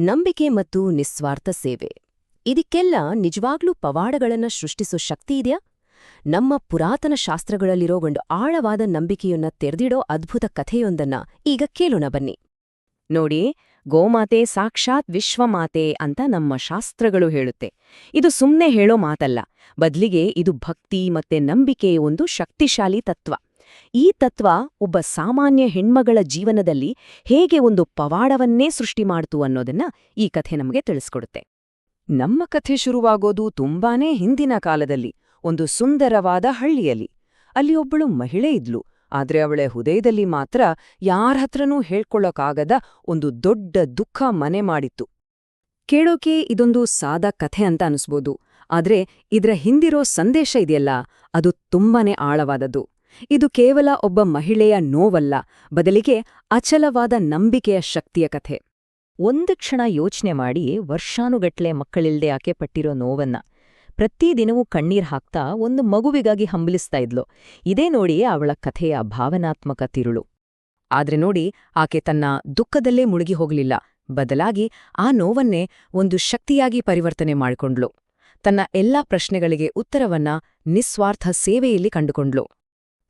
ನಂಬಿಕೆ ಮತ್ತು ನಿಸ್ವಾರ್ಥ ಸೇವೆ. ಇದಕ್ಕೆಲ್ಲ ನಿಜವಾಗ್ಲೂ ಪವಾಡಗಳನ್ನ ಸೃಷ್ಟಿಸೋ ಶಕ್ತಿ ಇದೆಯಾ? ನಮ್ಮ ಪುರಾತನ ಶಾಸ್ತ್ರಗಳಲ್ಲಿರೋ ಒಂದು ಆಳವಾದ ನಂಬಿಕೆಯನ್ನ ತೆರೆದಿಡೋ ಅದ್ಭುತ ಕಥೆಯೊಂದನ್ನ ಈಗ ಕೇಳೋಣ ಬನ್ನಿ. ನೋಡಿ, ಗೋಮಾತೆ ಸಾಕ್ಷಾತ್ ವಿಶ್ವಮಾತೆ ಅಂತ ನಮ್ಮ ಶಾಸ್ತ್ರಗಳು ಹೇಳುತ್ತೆ. ಇದು ಸುಮ್ನೆ ಹೇಳೋ ಮಾತಲ್ಲ. ಬದ್ಲಿಗೆ ಇದು ಭಕ್ತಿ ಮತ್ತೆ ನಂಬಿಕೆಯ ಒಂದು ಶಕ್ತಿಶಾಲಿ ತತ್ವ. ಈ ತತ್ವ ಒಬ್ಬ ಸಾಮಾನ್ಯ ಹೆಣ್ಮಗಳ ಜೀವನದಲ್ಲಿ ಹೇಗೆ ಒಂದು ಪವಾಡವನ್ನೇ ಸೃಷ್ಟಿ ಮಾಡ್ತು ಅನ್ನೋದನ್ನ ಈ ಕಥೆ ನಮಗೆ ತಿಳಿಸ್ಕೊಡುತ್ತೆ. ನಮ್ಮ ಕಥೆ ಶುರುವಾಗೋದು ತುಂಬಾನೇ ಹಿಂದಿನ ಕಾಲದಲ್ಲಿ, ಒಂದು ಸುಂದರವಾದ ಹಳ್ಳಿಯಲ್ಲಿ. ಅಲ್ಲಿ ಒಬ್ಬಳು ಮಹಿಳೆ ಇದ್ಲು, ಆದ್ರೆ ಅವಳ ಹೃದಯದಲ್ಲಿ ಮಾತ್ರ ಯಾರಹತ್ರನೂ ಹೇಳ್ಕೊಳ್ಳೋಕಾಗದ ಒಂದು ದೊಡ್ಡ ದುಃಖ ಮನೆ ಮಾಡಿತ್ತು. ಕೇಳೋಕೆ ಇದೊಂದು ಸಾದಾ ಕಥೆ ಅಂತ ಅನಿಸ್ಬೋದು, ಆದ್ರೆ ಇದ್ರ ಹಿಂದಿರೋ ಸಂದೇಶ ಇದೆಯಲ್ಲ, ಅದು ತುಂಬಾನೇ ಆಳವಾದದ್ದು. ಇದು ಕೇವಲ ಒಬ್ಬ ಮಹಿಳೆಯ ನೋವಲ್ಲ, ಬದಲಿಗೆ ಅಚಲವಾದ ನಂಬಿಕೆಯ ಶಕ್ತಿಯ ಕಥೆ. ಒಂದು ಕ್ಷಣ ಯೋಚನೆ ಮಾಡಿ ವರ್ಷಾನುಗಟ್ಲೆ ಮಕ್ಕಳಿಲ್ದೆ ಆಕೆ ಪಟ್ಟಿರೋ ನೋವನ್ನ. ಪ್ರತಿದಿನವೂ ಕಣ್ಣೀರ್ ಹಾಕ್ತಾ ಒಂದು ಮಗುವಿಗಾಗಿ ಹಂಬಲಿಸ್ತಾ ಇದ್ಲು. ಇದೇ ನೋಡಿ ಅವಳ ಕಥೆಯ ಭಾವನಾತ್ಮಕ ತಿರುಳು. ಆದ್ರೆ ನೋಡಿ ಆಕೆ ತನ್ನ ದುಃಖದಲ್ಲೇ ಮುಳುಗಿ ಹೋಗ್ಲಿಲ್ಲ. ಬದಲಾಗಿ ಆ ನೋವನ್ನೇ ಒಂದು ಶಕ್ತಿಯಾಗಿ ಪರಿವರ್ತನೆ ಮಾಡಿಕೊಂಡ್ಲು ತನ್ನ ಎಲ್ಲಾ ಪ್ರಶ್ನೆಗಳಿಗೆ ಉತ್ತರವನ್ನ ನಿಸ್ವಾರ್ಥ ಸೇವೆಯಲ್ಲಿ ಕಂಡುಕೊಂಡ್ಲು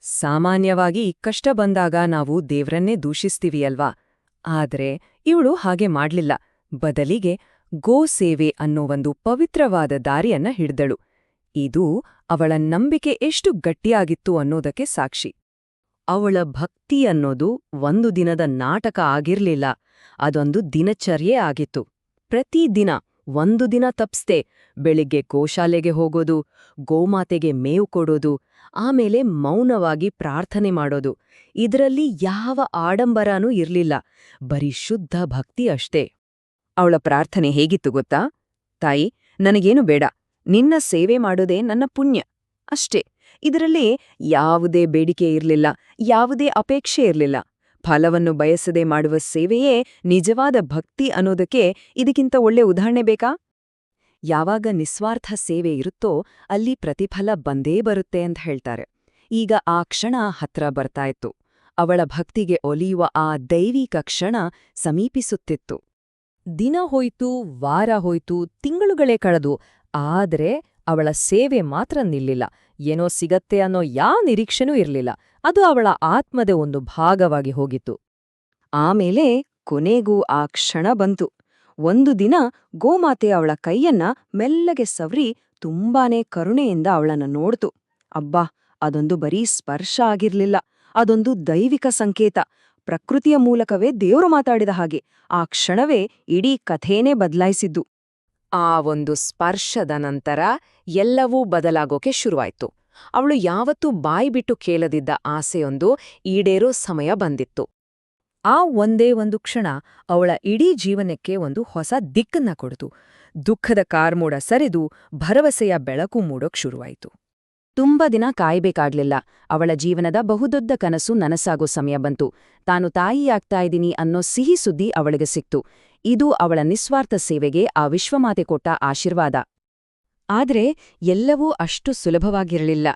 ಸಾಮಾನ್ಯವಾಗಿ ಕಷ್ಟ ಬಂದಾಗ ನಾವು ದೇವ್ರನ್ನೇ ದೂಷಿಸ್ತೀವಿ ಅಲ್ವಾ ಆದ್ರೆ ಇವಳು ಹಾಗೆ ಮಾಡ್ಲಿಲ್ಲ. ಬದಲಿಗೆ ಗೋ ಸೇವೆ ಅನ್ನೋ ಒಂದು ಪವಿತ್ರವಾದ ದಾರಿಯನ್ನ ಹಿಡ್ದಳು. ಇದು ಅವಳ ನಂಬಿಕೆ ಎಷ್ಟು ಗಟ್ಟಿಯಾಗಿತ್ತು ಅನ್ನೋದಕ್ಕೆ ಸಾಕ್ಷಿ. ಅವಳ ಭಕ್ತಿ ಅನ್ನೋದು ಒಂದು ದಿನದ ನಾಟಕ ಆಗಿರ್ಲಿಲ್ಲ. ಅದೊಂದು ದಿನಚರ್ಯೆ ಆಗಿತ್ತು. ಪ್ರತಿದಿನ ಒಂದು ದಿನ ತಪ್ಸ್ದೆ ಬೆಳಿಗ್ಗೆ ಗೋಶಾಲೆಗೆ ಹೋಗೋದು, ಗೋಮಾತೆಗೆ ಮೇವು ಕೊಡೋದು, ಆಮೇಲೆ ಮೌನವಾಗಿ ಪ್ರಾರ್ಥನೆ ಮಾಡೋದು. ಇದರಲ್ಲಿ ಯಾವ ಆಡಂಬರನೂ ಇರ್ಲಿಲ್ಲ. ಬರೀ ಶುದ್ಧ ಭಕ್ತಿ ಅಷ್ಟೇ. ಅವಳ ಪ್ರಾರ್ಥನೆ ಹೇಗಿತ್ತು ಗೊತ್ತಾ? ತಾಯಿ, ನನಗೇನು ಬೇಡ. ನಿನ್ನ ಸೇವೆ ಮಾಡೋದೇ ನನ್ನ ಪುಣ್ಯ. ಅಷ್ಟೇ. ಇದರಲ್ಲಿ ಯಾವುದೇ ಬೇಡಿಕೆ ಇರಲಿಲ್ಲ, ಯಾವುದೇ ಅಪೇಕ್ಷೆ ಇರ್ಲಿಲ್ಲ. ಫಲವನ್ನು ಬಯಸದೆ ಮಾಡುವ ಸೇವೆಯೇ ನಿಜವಾದ ಭಕ್ತಿ ಅನ್ನೋದಕ್ಕೆ ಇದಕ್ಕಿಂತ ಒಳ್ಳೆ ಉದಾಹರಣೆ ಬೇಕಾ? ಯಾವಾಗ ನಿಸ್ವಾರ್ಥ ಸೇವೆ ಇರುತ್ತೋ ಅಲ್ಲಿ ಪ್ರತಿಫಲ ಬಂದೇ ಬರುತ್ತೆ ಅಂತ ಹೇಳ್ತಾರೆ. ಈಗ ಆ ಕ್ಷಣ ಹತ್ರ ಬರ್ತಾಯಿತ್ತು ಅವಳ ಭಕ್ತಿಗೆ ಒಲಿಯುವ ಆ ದೈವಿಕ ಕ್ಷಣ ಸಮೀಪಿಸುತ್ತಿತ್ತು. ದಿನ ಹೋಯ್ತು, ವಾರ ಹೋಯ್ತು, ತಿಂಗಳುಗಳೇ ಕಳೆದು. ಆದ್ರೆ ಅವಳ ಸೇವೆ ಮಾತ್ರ ನಿಲ್ಲಿಲ್ಲ. ಏನೋ ಸಿಗತ್ತೆ ಅನ್ನೋ ಯಾವ ನಿರೀಕ್ಷೆನೂ ಇರಲಿಲ್ಲ. ಅದು ಅವಳ ಆತ್ಮದ ಒಂದು ಭಾಗವಾಗಿ ಹೋಗಿತ್ತು. ಆಮೇಲೆ ಕೊನೆಗೂ ಆ ಕ್ಷಣ ಬಂತು. ಒಂದು ದಿನ ಗೋಮಾತೆ ಅವಳ ಕೈಯನ್ನ ಮೆಲ್ಲಗೆ ಸವರಿ ತುಂಬಾನೇ ಕರುಣೆಯಿಂದ ಅವಳನ್ನ ನೋಡ್ತು. ಅಬ್ಬಾ, ಅದೊಂದು ಬರೀ ಸ್ಪರ್ಶ ಆಗಿರ್ಲಿಲ್ಲ. ಅದೊಂದು ದೈವಿಕ ಸಂಕೇತ. ಪ್ರಕೃತಿಯ ಮೂಲಕವೇ ದೇವರು ಮಾತಾಡಿದ ಹಾಗೆ ಆ ಕ್ಷಣವೇ ಇಡೀ ಕಥೇನೇ ಬದಲಾಯಿಸಿದ್ದು. ಆ ಒಂದು ಸ್ಪರ್ಶದ ನಂತರ ಎಲ್ಲವೂ ಬದಲಾಗೋಕೆ ಶುರುವಾಯ್ತು. ಅವಳು ಯಾವತ್ತೂ ಬಾಯಿ ಬಿಟ್ಟು ಕೇಳದಿದ್ದ ಆಸೆಯೊಂದು ಈಡೇರೋ ಸಮಯ ಬಂದಿತ್ತು. ಆ ಒಂದೇ ಒಂದು ಕ್ಷಣ ಅವಳ ಇಡೀ ಜೀವನಕ್ಕೆ ಒಂದು ಹೊಸ ದಿಕ್ಕನ್ನ ಕೊಡ್ತು. ದುಃಖದ ಕಾರ್ಮೋಡ ಸರಿದು ಭರವಸೆಯ ಬೆಳಕು ಮೂಡೋಕ್ ಶುರುವಾಯಿತು. ತುಂಬ ದಿನ ಕಾಯ್ಬೇಕಾಗ್ಲಿಲ್ಲ. ಅವಳ ಜೀವನದ ಬಹುದೊಡ್ಡ ಕನಸು ನನಸಾಗೋ ಸಮಯ ಬಂತು. ತಾನು ತಾಯಿಯಾಗ್ತಾ ಇದ್ದೀನಿ ಅನ್ನೋ ಸಿಹಿ ಸುದ್ದಿ ಅವಳಿಗೆ ಸಿಕ್ತು. ಇದು ಅವಳ ನಿಸ್ವಾರ್ಥ ಸೇವೆಗೆ ಆ ವಿಶ್ವಮಾತೆ ಕೊಟ್ಟ ಆಶೀರ್ವಾದ. ಆದರೆ ಎಲ್ಲವೂ ಅಷ್ಟು ಸುಲಭವಾಗಿರಲಿಲ್ಲ.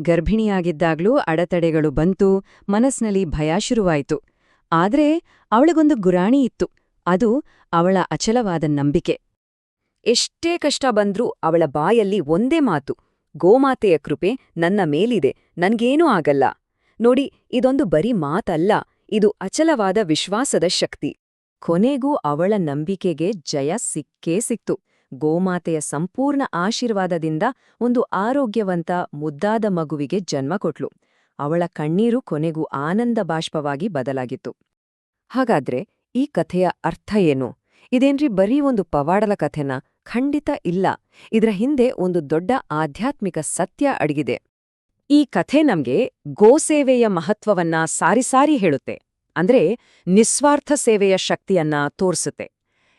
ಗರ್ಭಿಣಿಯಾಗಿದ್ದಾಗ್ಲೂ ಅಡತಡೆಗಳು ಬಂತು ಮನಸ್ನಲ್ಲಿ ಭಯ ಶುರುವಾಯಿತು. ಆದರೆ ಅವಳಿಗೊಂದು ಗುರಾಣಿ ಇತ್ತು. ಅದು ಅವಳ ಅಚಲವಾದ ನಂಬಿಕೆ. ಎಷ್ಟೇ ಕಷ್ಟ ಬಂದ್ರೂ ಅವಳ ಬಾಯಲ್ಲಿ ಒಂದೇ ಮಾತು, ಗೋಮಾತೆಯ ಕೃಪೆ ನನ್ನ ಮೇಲಿದೆ, ನನ್ಗೇನೂ ಆಗಲ್ಲ. ನೋಡಿ, ಇದೊಂದು ಬರೀ ಮಾತಲ್ಲ, ಇದು ಅಚಲವಾದ ವಿಶ್ವಾಸದ ಶಕ್ತಿ. ಕೊನೆಗೂ ಅವಳ ನಂಬಿಕೆಗೆ ಜಯ ಸಿಕ್ಕೇ ಸಿಕ್ತು. ಗೋಮಾತೆಯ ಸಂಪೂರ್ಣ ಆಶೀರ್ವಾದದಿಂದ ಒಂದು ಆರೋಗ್ಯವಂತ ಮುದ್ದಾದ ಮಗುವಿಗೆ ಜನ್ಮ ಕೊಟ್ಲು. ಅವಳ ಕಣ್ಣೀರು ಕೊನೆಗೂ ಆನಂದ ಬಾಷ್ಪವಾಗಿ ಬದಲಾಗಿತ್ತು. ಹಾಗಾದ್ರೆ ಈ ಕಥೆಯ ಅರ್ಥ ಏನು? ಇದೇನ್ರಿ ಬರೀ ಒಂದು ಪವಾಡಲ ಕಥೆನ? ಖಂಡಿತ ಇಲ್ಲ. ಇದರ ಹಿಂದೆ ಒಂದು ದೊಡ್ಡ ಆಧ್ಯಾತ್ಮಿಕ ಸತ್ಯ ಅಡಗಿದೆ. ಈ ಕಥೆ ನಮ್ಗೆ ಗೋಸೇವೆಯ ಮಹತ್ವವನ್ನ ಸಾರಿ ಸಾರಿ ಹೇಳುತ್ತೆ. ಅಂದ್ರೆ ನಿಸ್ವಾರ್ಥ ಸೇವೆಯ ಶಕ್ತಿಯನ್ನ ತೋರಿಸುತ್ತೆ.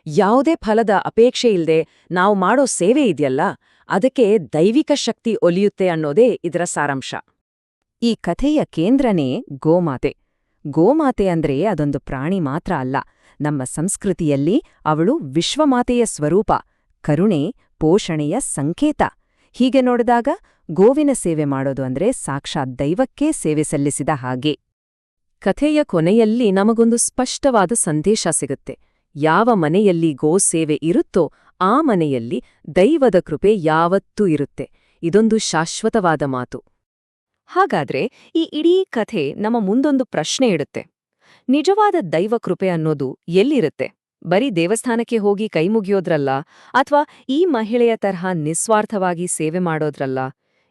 ಯಾವುದೇ ಫಲದ ಅಪೇಕ್ಷೆ ಇಲ್ಲದೆ ನಾವು ಮಾಡೋ ಸೇವೆ ಇದೆಯಲ್ಲ, ಅದಕ್ಕೆ ದೈವಿಕ ಶಕ್ತಿ ಒಲಿಯುತ್ತೆ ಅನ್ನೋದೇ ಇದರ ಸಾರಾಂಶ. ಈ ಕಥೆಯ ಕೇಂದ್ರನೇ ಗೋಮಾತೆ. ಗೋಮಾತೆ ಅಂದ್ರೆ ಅದೊಂದು ಪ್ರಾಣಿ ಮಾತ್ರ ಅಲ್ಲ, ನಮ್ಮ ಸಂಸ್ಕೃತಿಯಲ್ಲಿ ಅವಳು ವಿಶ್ವಮಾತೆಯ ಸ್ವರೂಪ, ಕರುಣೆ, ಪೋಷಣೆಯ ಸಂಕೇತ. ಹೀಗೆ ನೋಡಿದಾಗ ಗೋವಿನ ಸೇವೆ ಮಾಡೋದು ಅಂದ್ರೆ ಸಾಕ್ಷಾತ್ ದೈವಕ್ಕೇ ಸೇವೆ ಸಲ್ಲಿಸಿದ ಹಾಗೆ. ಕಥೆಯ ಕೊನೆಯಲ್ಲಿ ನಮಗೊಂದು ಸ್ಪಷ್ಟವಾದ ಸಂದೇಶ ಸಿಗುತ್ತೆ. ಯಾವ ಮನೆಯಲ್ಲಿ ಗೋ ಸೇವೆ ಇರುತ್ತೋ ಆ ಮನೆಯಲ್ಲಿ ದೈವದ ಕೃಪೆ ಯಾವತ್ತೂ ಇರುತ್ತೆ. ಇದೊಂದು ಶಾಶ್ವತವಾದ ಮಾತು. ಹಾಗಾದ್ರೆ ಈ ಇಡೀ ಕಥೆ ನಮ್ಮ ಮುಂದೊಂದು ಪ್ರಶ್ನೆ ಇಡುತ್ತೆ. ನಿಜವಾದ ದೈವ ಕೃಪೆ ಅನ್ನೋದು ಎಲ್ಲಿರುತ್ತೆ? ಬರೀ ದೇವಸ್ಥಾನಕ್ಕೆ ಹೋಗಿ ಕೈ ಮುಗಿಯೋದ್ರಲ್ಲ? ಅಥವಾ ಈ ಮಹಿಳೆಯ ತರಹ ನಿಸ್ವಾರ್ಥವಾಗಿ ಸೇವೆ ಮಾಡೋದ್ರಲ್ಲ?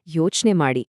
ಯೋಚ್ನೆ ಮಾಡಿ.